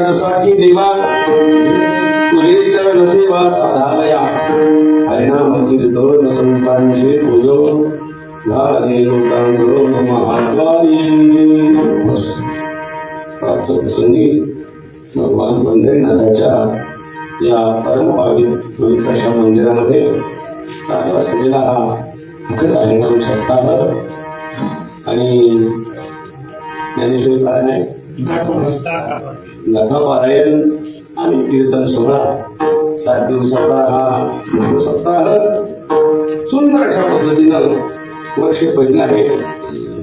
जसा की देवा. तुझे तर नसेवा साधावया हरिनाम कीर्तन संतांचे पूजन झाले लोकांकडून महाद्वारी प्राप्त प्रसंगी भगवान बंदेनाथाच्या या परमपावित पवित्र अशा मंदिरामध्ये चालू असलेला हा अखंड हरिणाम सप्ताह. आणि ज्ञानेश्वरी पारायण लथा पारायण आणि कीर्तन सोहळा. सात दिवसाचा हा महासप्ताह सुंदर अशा पद्धतीनं वर्ष पडलं आहे.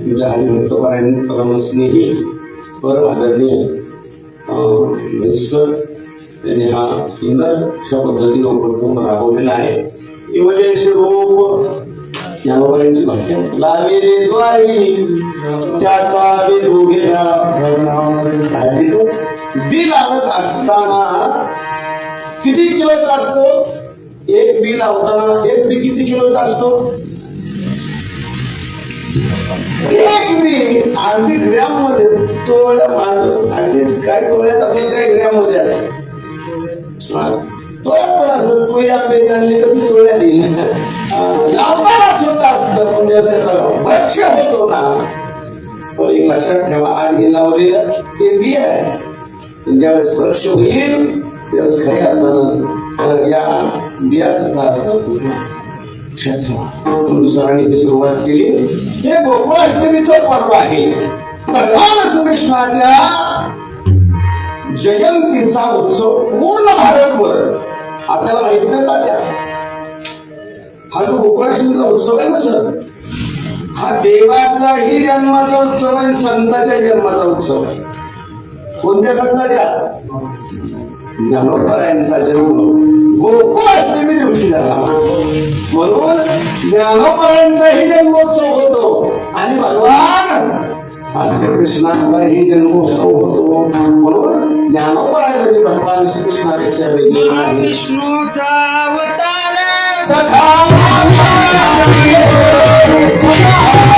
तुझ्या हरिभक्त पारायण परमस्नेही परम आदरणीय त्यांनी हा सुंदर अशा पद्धतीनं उपक्रम राबवलेला आहे. रूप ज्ञानोबाईंची भाषा. लाविले द्वारी त्याचा गेला साहजिकच बी लावत असताना किती किलोचा असतो? एक बी लावताना एक बी किती किलोचा असतो? एक बी अगदी ग्रॅममध्ये तोळ्या मान अगदी काय तोळ्यात असेल काय ग्रॅममध्ये असेल तोळ्यात पण असेल कोणी आंबे आणली तर ती तोळ्यात येईल. लावताना छोटा असतं म्हणजे असं भक्ष होतो ना. तो एक लक्षात ठेवा आणि हे लावलेलं ते बी आहे. ज्यावेळेस वृक्ष होईल त्यावेळेस खऱ्या अर्थानं या बियाचा अर्थ ठेवा सरांनी सुरुवात केली. हे गोकुळाष्टमीचं पर्व आहे. भगवान श्रीकृष्णाच्या जयंतीचा उत्सव पूर्ण भारतभर. आपल्याला माहीत नाही का त्या? हा जो गोकुळाष्टमीचा उत्सव आहे ना सर? हा देवाचाही जन्माचा उत्सव आहे संताच्या जन्माचा उत्सव आहे. कोणत्या संताच्या ज्ञानोबरायांचा जन्म गोकुळाष्टमी दिवशी झाला म्हणून ज्ञानोबरायांचाही जन्मोत्सव होतो आणि भगवान हा श्रीकृष्णाचाही जन्मोत्सव होतो म्हणून ज्ञानोबराय म्हणजे भगवान श्रीकृष्णापेक्षा वेगळे नाही विष्णूचा अवतार सखा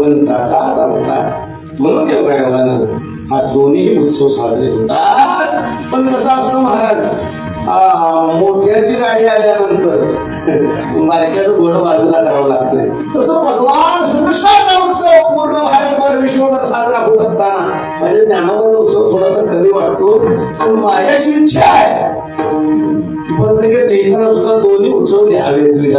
भगवंताचाच अवतार म्हणून देवगायवानं हा दोन्ही उत्सव साजरे होतात. पण कसं असतं महाराज मोठ्याची गाडी आल्यानंतर बारक्याचं घोडं बाजूला करावं लागतंय. तसं भगवान श्रीकृष्णाचा उत्सव पूर्ण भारतभर विश्वभर साजरा होत असताना म्हणजे ज्ञानोबा उत्सव थोडासा कमी वाटतो. पण माझ्याशी इच्छा आहे. की पत्रिकेत लिहिताना सुद्धा दोन्ही उत्सव द्यावे ते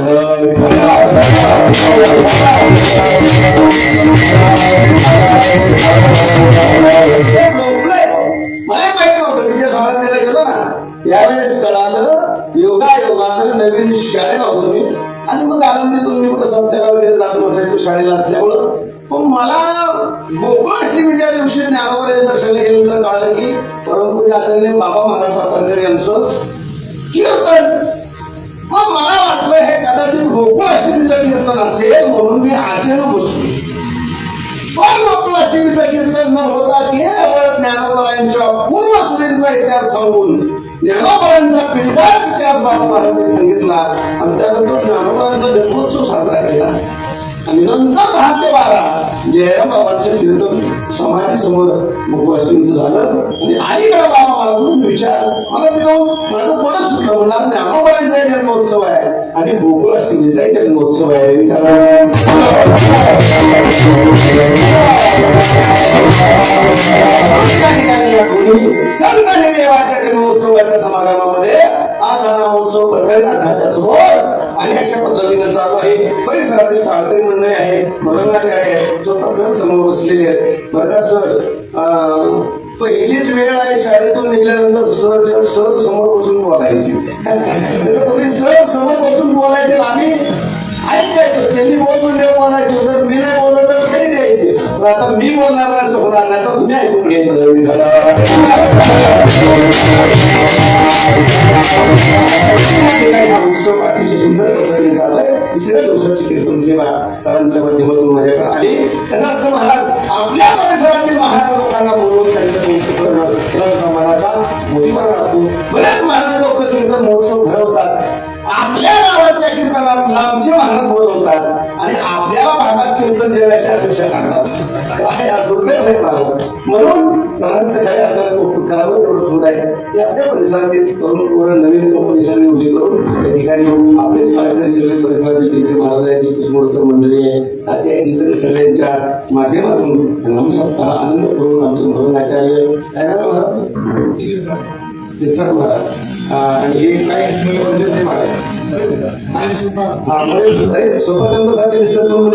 माहीत नव्हतं मी जे सावंतीला गेलो ना त्यावेळेस कळालं योगा योगानं नवीन शाळेला होतो मी आणि मग आनंदीतून मी कुठं संस्थेला वगैरे जात बसायचो शाळेला असल्यामुळं पण मला गोकुळाष्टमीच्या दिवशी ज्ञानावर दर्शनाला गेल्यानंतर कळालं की परमपूज्य आदरणीय बाबा महाराज सातारकर यांचं कीर्तन मग मला वाटलं हे कदाचित गोकुळाष्टमीचं कीर्तन असेल म्हणून मी आशेनं बसलो. पण गोकुळाष्टमीचं कीर्तन न होता केवळ ज्ञानोबरायांच्या पूर्व सुधींचा इतिहास सांगून ज्ञानोबरांचा पिढीदार इतिहास बाबा महाराजांनी सांगितला. आणि त्यानंतर ज्ञानोबरांचा जन्मोत्सव साजरा केला. आणि नंतर दहा ते बारा जयराम बाबांचं कीर्तन समाजासमोर गोकुळाष्टमीचं झालं. आणि अलीकडे बाबा मला म्हणून विचार मला तिथं माझं पोटच सुटलं म्हणणार ज्ञानोबरांचा जन्मोत्सव आहे आणि गोकुळाष्टमीचा जन्मोत्सव आहे. विठ्ठला. या ठिकाणी या दोन्ही संत देवाच्या जन्मोत्सवाच्या परिसरातील टाळकरी मंडळी आहे मदनाचे आहे स्वतः सर समोर बसलेले आहेत. बरं का सर पहिलीच वेळ आहे शाळेतून निघाल्यानंतर सर सर समोर बसून बोलायची. तुम्ही सर समोर बसून बोलायचे आम्ही ऐकायचो. त्यांनी बोल म्हणजे बोलायचो. आता मी बोलणार नाही सोडणार नाही तर तुम्ही ऐकून घ्यायचं उत्सव अतिशय सुंदर पद्धतीने चालू तिसऱ्या दिवसाची कीर्तन सेवा सरांच्या माध्यमातून माझ्याकडे आली. त्याचं असतं महाराज आपल्या परिसरातील महाराज लोकांना बोलवून त्यांच्या कौतुक करणं त्याला मनाचा मोठीपणा राहतो बरेच महाराज लोक कीर्तन महोत्सव भरवतात. आपल्या गावातल्या कीर्तनात लांबचे महाराज बोलवतात. आणि आपल्या भागात कीर्तन देण्याची अपेक्षा करतात काय हा दुर्दैव आहे महाराज म्हणून सरांचं काय आपल्याला कौतुक करावं तेवढं थोडं आहे. ते आपल्या परिसरातील तरुण पोरं नवीन लोक निसर्ग उभी करून या ठिकाणी आपले शाळेतले सगळे परिसरातील तिकडे महाराज आहेत कुसमोडकर मंडळी आहे. आता या सगळे सगळ्यांच्या माध्यमातून नमसप्ताह आनंद करून आमचे म्हणून आचार्य महाराज. महाराज. आणि हे काय म्हणजे महाराज. हा मयूर दोन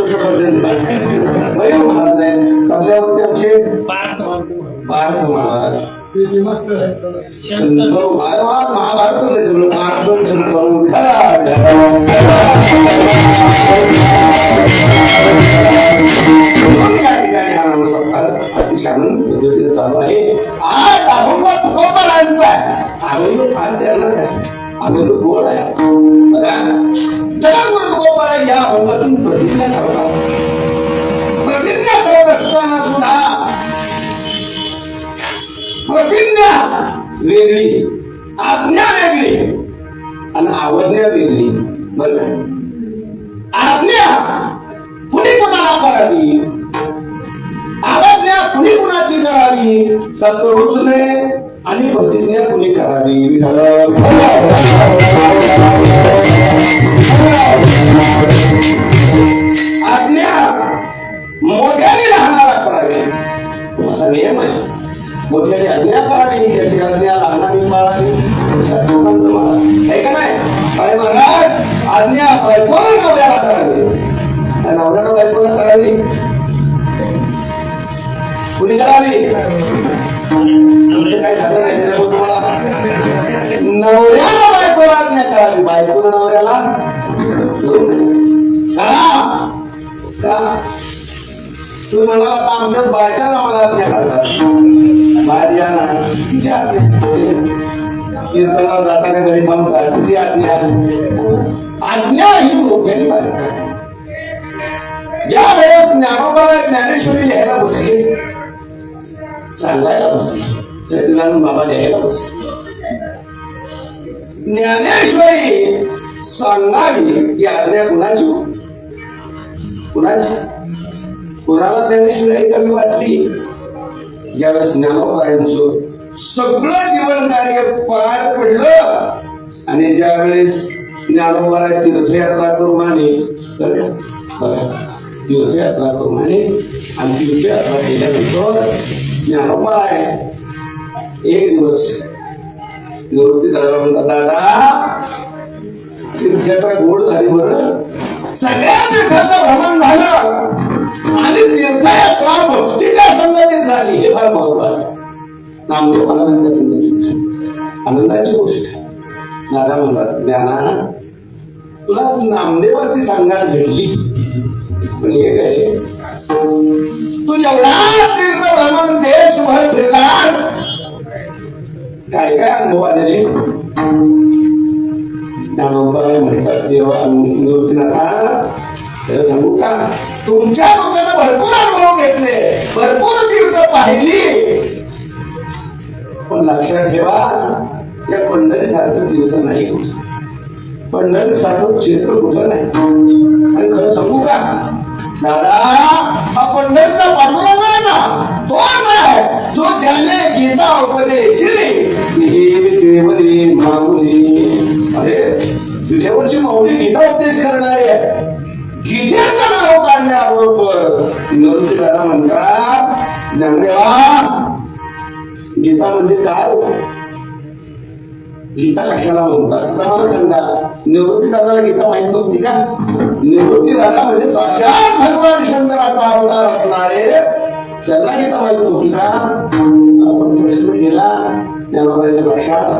मयूर महाराज आहे तबल्यावरती आमचे पार्थ महाराज महाभारत सगळं पार्थ या ठिकाणी हा अतिशय पद्धतीने चालू आहे आज अभंग तुकोबरांचा आहे अभंग फार आहे. अभंग गोड आहे बघा. जगद्गुरु तुकोबरा या अभंगातून प्रतिज्ञा ठरवतात प्रतिज्ञा करत असताना सुद्धा प्रतिज्ञा वेगळी आज्ञा वेगळी आणि आवडण्या वेगळी. बरं आज्ञा कुणी कुणाला करावी? आज्ञा कुणी कुणाची करावी? तर करूच नये. आणि प्रतिज्ञा कुणी करावी विठ्ठल. आज्ञा मोठ्याने लहानाला करावी. असा नियम आहे. मोठ्याने आज्ञा करावी त्याची आज्ञा लहानाने पाळावी. शास्त्र सांगतं मला ऐका नाही. अरे महाराज आज्ञा बायकोला नवऱ्याला करावी. त्या नवऱ्याला बायकोला करावी. कुणी करावी? तुमचं काय झालं नाही त्याच्यामुळे तुम्हाला नवऱ्याला बायकोला आज्ञा करावी बायकोला नवऱ्याला का? का? तुम्ही म्हणाला आता आमच्या बायकाला मला आज्ञा करतात. बाहेर या तिची आज्ञा. कीर्तनाला जाता का घरी थांबतात तिची आज्ञा. आज्ञा ही मोठ्याने बायका. काढा. ज्या वेळेस ज्ञानोबाला ज्ञानेश्वरी लिहायला बसली सांगायला बसली. सचिदानंद बाबा लिहायला बसले ज्ञानेश्वरी सांगावी की आज्ञा कुणाची हो? कुणाची? कुणाला ज्ञानेश्वरी कमी वाटली? ज्यावेळेस ज्ञानोबायांचं सगळं जीवन कार्य पार पडलं आणि ज्यावेळेस ज्ञानोबाला तीर्थयात्रा करू माने तीर्थयात्रा करू आले आणि तीर्थयात्रा केल्यानंतर ज्ञानोबा आहे. एक दिवस. निवृत्ती दादा म्हणतात दादा तीर्थयात्रा गोड झाली बर. सगळ्या तीर्थाचं भ्रमण झालं. आणि तीर्थयात्रा भक्तीच्या संगतीत झाली. हे फार महत्वाचं नामदेव महाराजांच्या संगतीत झाली. आनंदाची गोष्ट आहे. दादा म्हणतात ज्ञाना तुला नामदेवाची सांगात घडली पण हे काय? तू जेवढा तीर्थ भ्रमण देशभर फिरलास काय काय अनुभव आले रे म्हणतात देवा निवृत्तीनाथा त्याला सांगू का? तुमच्या लोकांना भरपूर अनुभव घेतले. भरपूर तीर्थ पाहिली. पण लक्षात ठेवा या पंढरी सारखं तीर्थ नाही कुठं. पंढरी सारखं क्षेत्र कुठं नाही. आणि खरं सांगू का? दादा हा पंढरीचा पांडुरंग आहे ना तो आहे. जो ज्याने गीता उपदेशिले केवली मागुली अरे तुझ्यावरची माऊली गीता उपदेश करणारे गीतेचं नाव काढल्याबरोबर निवृत्ती दादा म्हणतात ज्ञानदेवा गीता म्हणजे काय हो? गीता कशाला म्हणतात. आता मला सांगा निवृत्ती दादाला गीता माहीत नव्हती का? निवृत्ती दादा म्हणजे साक्षात भगवान शंकराचा अवतार असणारे त्यांना गीता माहीत नव्हती का? आपण प्रश्न केला त्याला लक्षात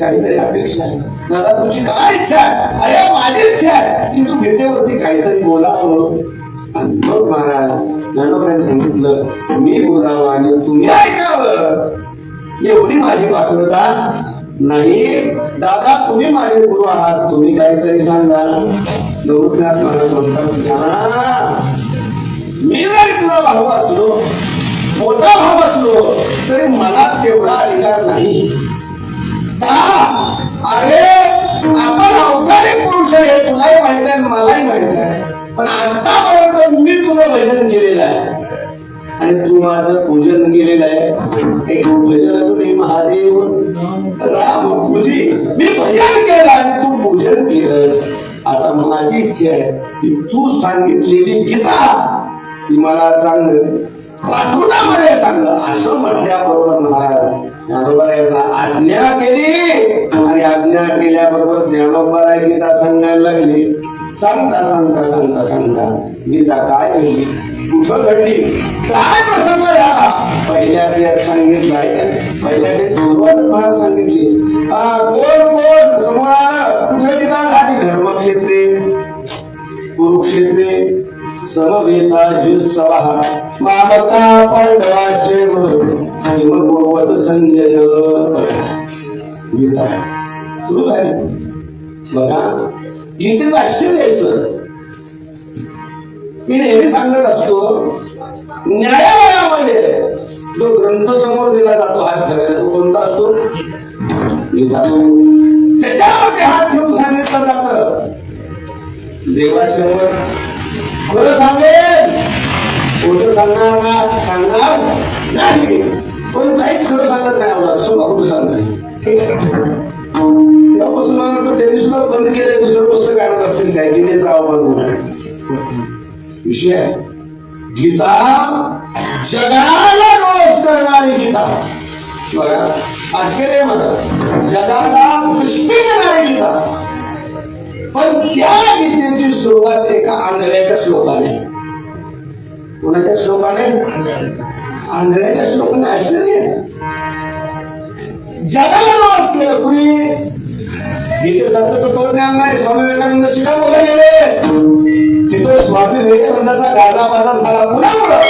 काहीतरी अपेक्षा आहे. दादा तुझी काय इच्छा आहे? अरे माझी इच्छा आहे. की तू भेटेवरती काहीतरी बोलावं आणि मग महाराज ज्ञानोबाने सांगितलं मी बोलावं आणि तुम्ही ऐकावं. एवढी माझी पात्रता नाही. दादा तुम्ही माझे गुरु आहात. तुम्ही काहीतरी सांगा. नवनाथ महाराज म्हणतात मी जरी तुला भाऊ असलो मोठा भाऊ असलो तरी मला तेवढा अधिकार नाही. का? अरे आपण अवतारी पुरुष आहे तुलाही माहीत आहे मलाही माहीत आहे. पण आतापर्यंत मी तुझं भजन केलेलं आहे. आणि तू माझं पूजन केलेलं आहे. एक भजन तुम्ही महादेव राम तुझी. मी भजन केलं आणि तू पूजन केलंस. आता माझी इच्छा आहे की तू सांगितलेली गीता ती मला सांग प्राकृतामध्ये सांग असं म्हटल्याबरोबर महाराज ज्ञानोबरायांना आज्ञा केली. आणि आज्ञा केल्याबरोबर ज्ञानोबराय गीता सांगायला लागली. सांगता सांगता सांगता सांगता गीता काय घडली कुठं घडली? काय प्रसंग झाला? पहिल्या ते सांगितलं पहिल्या ते सुरुवातच मला सांगितली. हा, कोण? समवेता युत्सवः संजय गीता. सुरू बघा. गीतेचं आश्चर्य आहे सर. मी नेहमी सांगत असतो न्यायालयामध्ये जो ग्रंथ समोर दिला जातो हात ठेवायला तो कोणता असतो? गीता. त्याच्यामध्ये हात ठेवून सांगितलं जात देवासमोर खरं सांगेल. खोटं सांगणार ना सांगणार नाही. पण काहीच खरं सांगत नाही आपला सुद्धा खोटं सांगत ठीक आहे. तेव्हापासून मला वाटतं त्यांनी सुद्धा बंद केलं दुसरं पुस्तक आणत असतील काय? की त्याचा विषय आहे. गीता जगाला रोज करणारी गीता. बघा आश्चर्य मला. जगाला दृष्टी देणारी गीता. पण त्या गीतेची सुरुवात एका आंधळ्याच्या श्लोकाने. कोणाच्या श्लोकाने? आंधळ्याच्या श्लोकाने आश्चर्य. आहे. जगाला नाश केलं कुणी? गीतेसारखं तत्वज्ञान नाही स्वामी विवेकानंद शिकागोला गेले तिथं स्वामी विवेकानंदाचा गाजा बाजा झाला कुणामुळं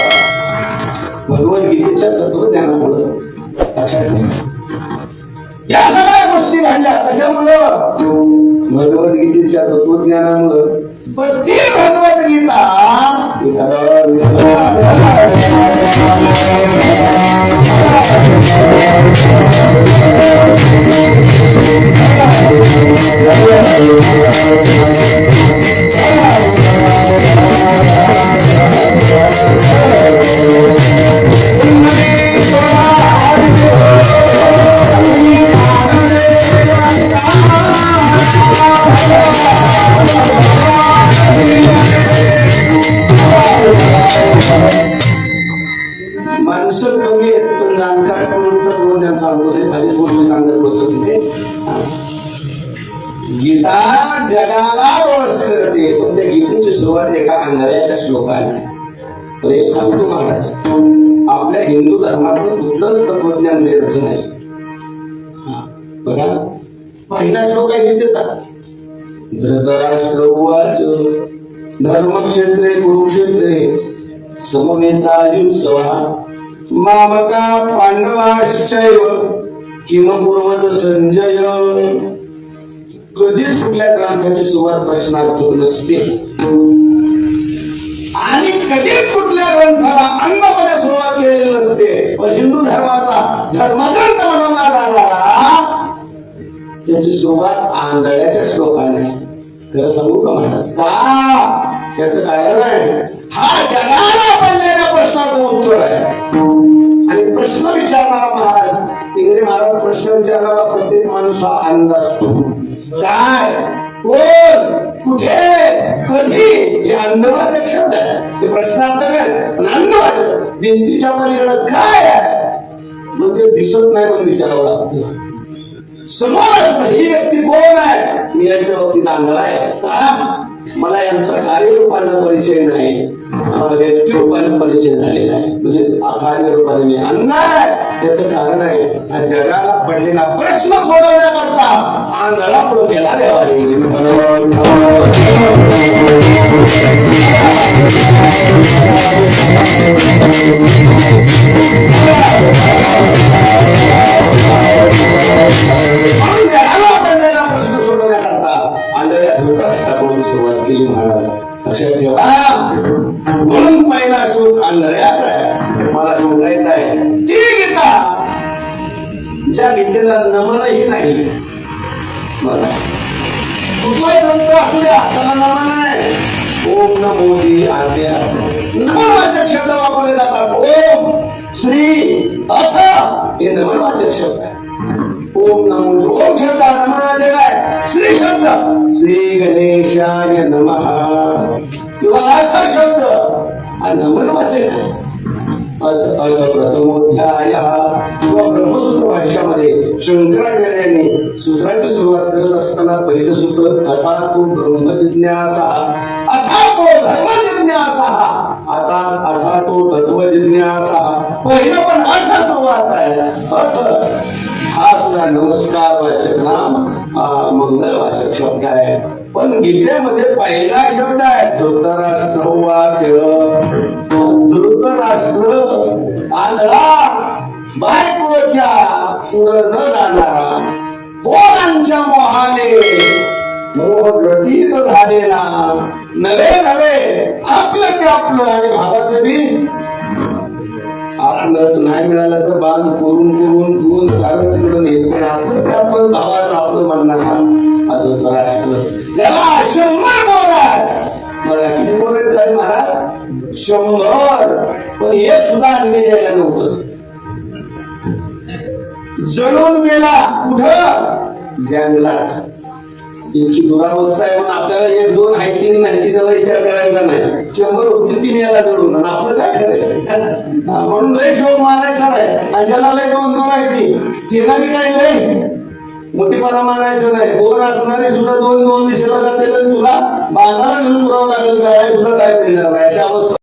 भगवद्गीतेच्या तत्वज्ञानामुळं लक्षात ठेवा. या सगळ्या गोष्टी घडल्या कशामुळं? भगवद्गीतेच्या तत्वज्ञानामुळं पण ती भगवद्गीता तत्वज्ञान सांगतो खाली गोष्टी सांगत बसत तिथे. गीता जगाला ओळख करते. पण त्या गीतेची सुरुवात एका आंधळ्याच्या श्लोकाने. तर एक सांगतो महाराज आपल्या हिंदू धर्मातलं कुठलंच तत्वज्ञान व्यर्थ नाही. बघा पहिला श्लोक आहे गीतेचा. धृतराष्ट्र उवाच धर्मक्षेत्रे कुरुक्षेत्रे समवेतायुत्सवा मामका पांडवाश्चैव किमपूर्वत संजय. कधीच कुठल्या ग्रंथाची सुरुवात प्रश्नार्थक नसते. आणि कधीच कुठल्या ग्रंथाला अन्नपणे सुरुवात केलेली नसते. पण हिंदू धर्माचा धर्मग्रंथ बनवला जाणारा त्याची सुरुवात आंधळ्याच्या श्लोकाने खरं सांगू का महाराज? का? त्याचं कारण आहे. हा जगाला पडलेल्या प्रश्नाचं उत्तर आहे. प्रश्न विचारणारा महाराज तिकडे महाराज प्रश्न विचारणारा प्रत्येक माणूस हा आनंद असतो. काय? कोण? कुठे? कधी? हे अंधवाचक शब्द आहे. ते प्रश्नार्थक आहे पण अंधवाचक भिंतीच्या पलीकडे काय आहे? म्हणजे दिसत नाही पण विचारावं लागतं. समोरच नाही. ही व्यक्ती कोण आहे? मी यांच्या बाबतीत आंधळा आहे. का? मला यांचा कार्यरूपानं परिचय नाही. व्यक्तिरूपाने परिचय झालेला आहे. म्हणजे कार्यरूपाने मी अंध त्याच कारण आहे जगाला पडलेला प्रश्न सोडवण्याकरता आंधळा पुढे गेला देवाने. हे नमनवाचक शब्द आहे ओम नमो. ओम शब्द नमनाचे काय श्री शब्द श्री गणेशाय नम किंवा अर्थ शब्द हा नमन वाचन. आहे अथ अथ प्रथमोध्याय किंवा ब्रह्मसूत्र भाष्यामध्ये शंकराचार्याने सूत्राची सुरुवात करत असताना पहिलं सूत्र अथा तो ब्रह्मजिज्ञासा अथा तो धर्मजिज्ञासा. आता तत्व जिज्ञासा. पहिला पण अर्थ सुरुवात आहे. अर्थ. हा सुद्धा नमस्कार वाचक नाम हा मंगल वाचक शब्द आहे. पण गीतेमध्ये पहिला शब्द आहे धृतराष्ट्र वाच. धृतराष्ट्र आंधळा बायकोच्या पुढं न जाणारा पोरांच्या मोहाने मोहग्रतीत झालेला. नवे नवे आपलं ते आपलं आणि भावाचं बी. आपलं नाही मिळालं तर बांध करून करून धुवून सारं तिकडून हे पण आपलं ते आपण भावाचं आपलं म्हणणार. हा धृतराष्ट्र त्याला शंभर बोला मला किती बोलत काय महाराज? शंभर. पण हे सुद्धा अन्य द्यायला नव्हतं. जळून गेला कुठं? जंगलात. त्यांची दुरावस्था आहे म्हणून आपल्याला एक दोन आहे तीन नाही ती त्याला विचार करायचा नाही. शंभर होतील तीन याला जोडून आणि आपलं काय करायचं म्हणून लय शोध मारायचा नाही. आणि ज्याला लय दोन दोन आहे ती तिला बी काय लय मोठीपणा मानायचं नाही. दोन असणारी सुद्धा दोन दोन दिशेला जाते तुला बांधाला घेऊन पुरावा लागेल काय तुला काय मिळणार नाही. अशा अवस्था